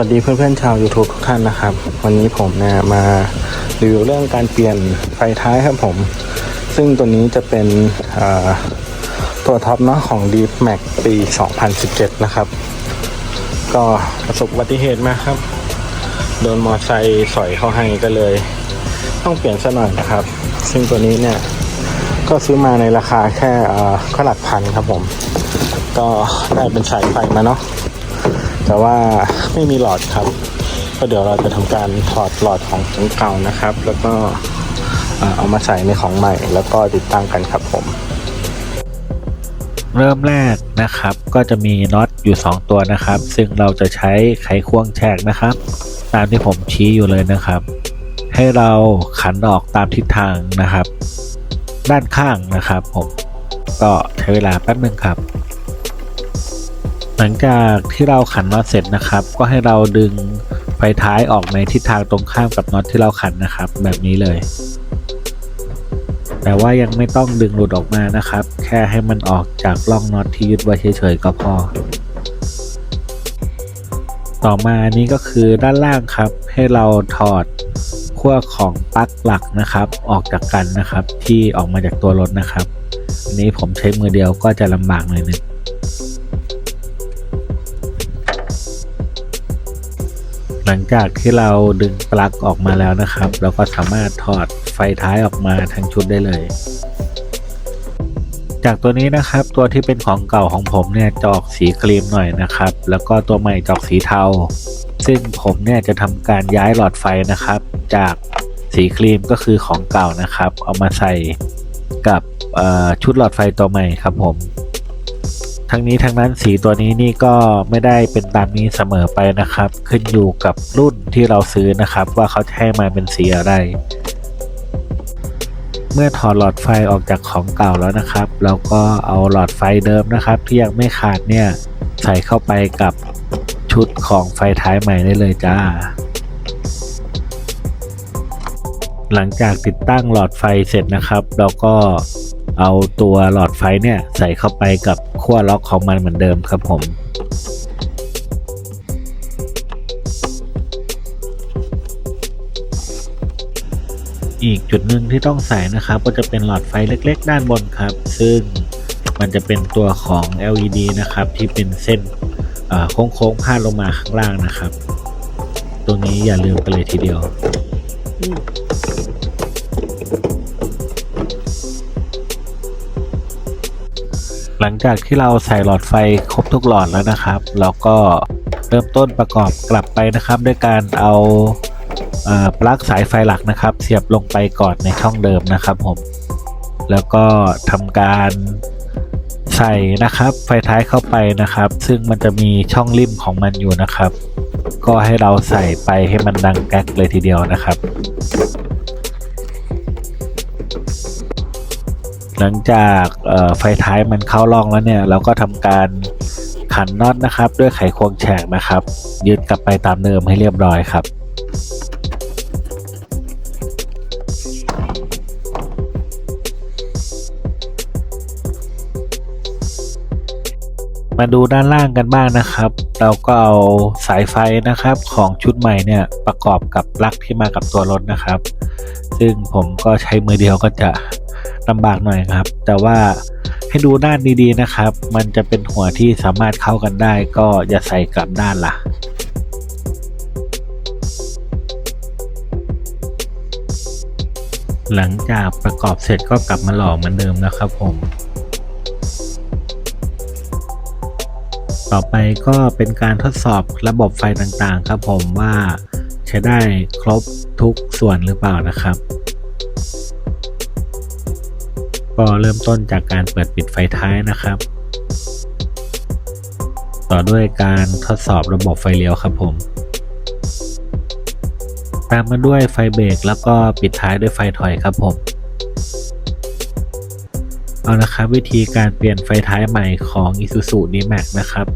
วัสดีเพื่อนๆชาว YouTube ทุกท่านนะครับ วันนี้ผมเนี่ยมารีวิวเรื่องการเปลี่ยนไฟท้ายครับผม ซึ่งตัวนี้จะเป็นตัวท็อปเนาะของ Deep Max ปี 2017 นะครับ ก็ประสบอุบัติเหตุมาครับ โดนมอไซค์สอยเข้าให้ก็เลย ต้องเปลี่ยนซะหน่อยนะครับ ซึ่งตัวนี้เนี่ย ก็ซื้อมาในราคาแค่เอ่อก็หลักพันครับผม ก็ได้เป็นสายไฟมาเนาะ แต่ว่าไม่มีหลอดครับ ก็เดี๋ยวเราจะทำการถอดหลอดของของเก่านะครับ แล้วก็เอามาใส่ในของใหม่ แล้วก็ติดตั้งกันครับผมเริ่มแรกนะครับก็จะมีน็อตอยู่ 2 ตัวนะครับ ซึ่งเราจะใช้ไขควงแฉกนะครับ ตามที่ผมชี้อยู่เลยนะครับ ให้เราขันออกตามทิศทางนะครับ ด้านข้างนะครับผมก็ใช้เวลาแป๊บนึงครับ หลังจากที่เราขันน็อตเสร็จนะครับ ก็ให้เราดึงไฟท้ายออกในทิศทางตรงข้ามกับน็อตที่เราขันนะครับ แบบนี้เลย แต่ว่ายังไม่ต้องดึงหลุดออกมานะครับ แค่ให้มันออกจากร่องน็อตที่ยึดไว้เฉยๆก็พอ ต่อมานี้ก็คือด้านล่างครับ ให้เราถอดขั้วของปลั๊กหลักนะครับ ออกจากกันนะครับ ที่ออกมาจากตัวรถนะครับอันนี้ผมใช้มือเดียวก็จะลำบากหน่อยนึง หลังจากที่เราดึงปลั๊กออกมาแล้วนะครับ เราก็สามารถถอดไฟท้ายออกมาทั้งชุดได้เลย จากตัวนี้นะครับตัวที่เป็นของเก่าของผมเนี่ยจอกสีครีมหน่อยนะครับ แล้วก็ตัวใหม่จอกสีเทา ซึ่งผมเนี่ยจะทำการย้ายหลอดไฟนะครับ จากสีครีมก็คือของเก่านะครับ เอามาใส่กับชุดหลอดไฟตัวใหม่ครับผม ทั้งนี้ทั้งนั้นสีตัวนี้นี่ก็ไม่ได้เป็นตามนี้เสมอไปนะครับ ขึ้นอยู่กับรุ่นที่เราซื้อนะครับ ว่าเขาจะให้มาเป็นสีอะไร เมื่อถอดหลอดไฟออกจากของเก่าแล้วนะครับ เราก็เอาหลอดไฟเดิมนะครับ ที่ยังไม่ขาดเนี่ยใส่เข้าไปกับชุดของไฟท้ายใหม่ได้เลยจ้า หลังจากติดตั้งหลอดไฟเสร็จนะครับ เราก็เอาตัวหลอดไฟเนี่ยใส่เข้าไปกับ ขั้วล็อกของมันเหมือนเดิมครับผมอีกจุดหนึ่งที่ต้องใส่นะครับก็จะเป็นหลอดไฟเล็กๆ ด้านบนครับ ซึ่งมันจะเป็นตัวของ LED นะครับที่เป็นเส้นโค้งๆพาดลงมาข้างล่างนะครับตรงนี้อย่าลืมไปเลยทีเดียว หลังจากที่เราใส่หลอดไฟครบทุกหลอดแล้วนะครับ เราก็เริ่มต้นประกอบกลับไปนะครับด้วยการเอาปลั๊กสายไฟหลักนะครับ เสียบลงไปก่อนในช่องเดิมนะครับผม แล้วก็ทำการใส่นะครับ ไฟท้ายเข้าไปนะครับ ซึ่งมันจะมีช่องริมของมันอยู่นะครับ ก็ให้เราใส่ไปให้มันดังแก๊กเลยทีเดียวนะครับ หลังจากไฟท้ายมันเข้าร่องแล้วเนี่ย เราก็ทำการขันน็อตนะครับ ด้วยไขควงแฉกนะครับ ยึดกลับไปตามเดิมให้เรียบร้อยครับมาดูด้านล่างกันบ้างนะครับ เราก็เอาสายไฟนะครับของชุดใหม่เนี่ยประกอบกับลักที่มากับตัวรถนะครับ ซึ่งผมก็ใช้มือเดียวก็จะ ลำบากหน่อยครับ แต่ว่าให้ดูด้านดีๆนะครับ มันจะเป็นหัวที่สามารถเข้ากันได้ ก็อย่าใส่กลับด้านละหลังจากประกอบเสร็จก็กลับมาหล่อเหมือนเดิมนะครับผม ต่อไปก็เป็นการทดสอบระบบไฟต่างๆ ครับผมว่าใช้ได้ครบทุกส่วนหรือเปล่านะครับ ก็เริ่มต้นจากการเปิดปิดไฟท้ายนะครับ ต่อด้วยการทดสอบระบบไฟเลี้ยวครับผม ตามมาด้วยไฟเบรกแล้วก็ปิดท้ายด้วยไฟถอยครับผม เอาละครับวิธีการเปลี่ยนไฟท้ายใหม่ของ Isuzu D-Max นะครับ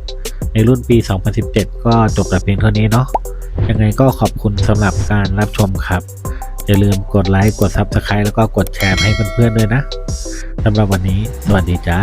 ในรุ่นปี 2017 ก็จบแต่เพียงเท่านี้เนาะ ยังไงก็ขอบคุณสำหรับการรับชมครับ อย่าลืมกดไลค์กด Subscribe แล้วก็กดแชร์ให้เพื่อนๆด้วยนะสำหรับวันนี้ สวัสดีจ้า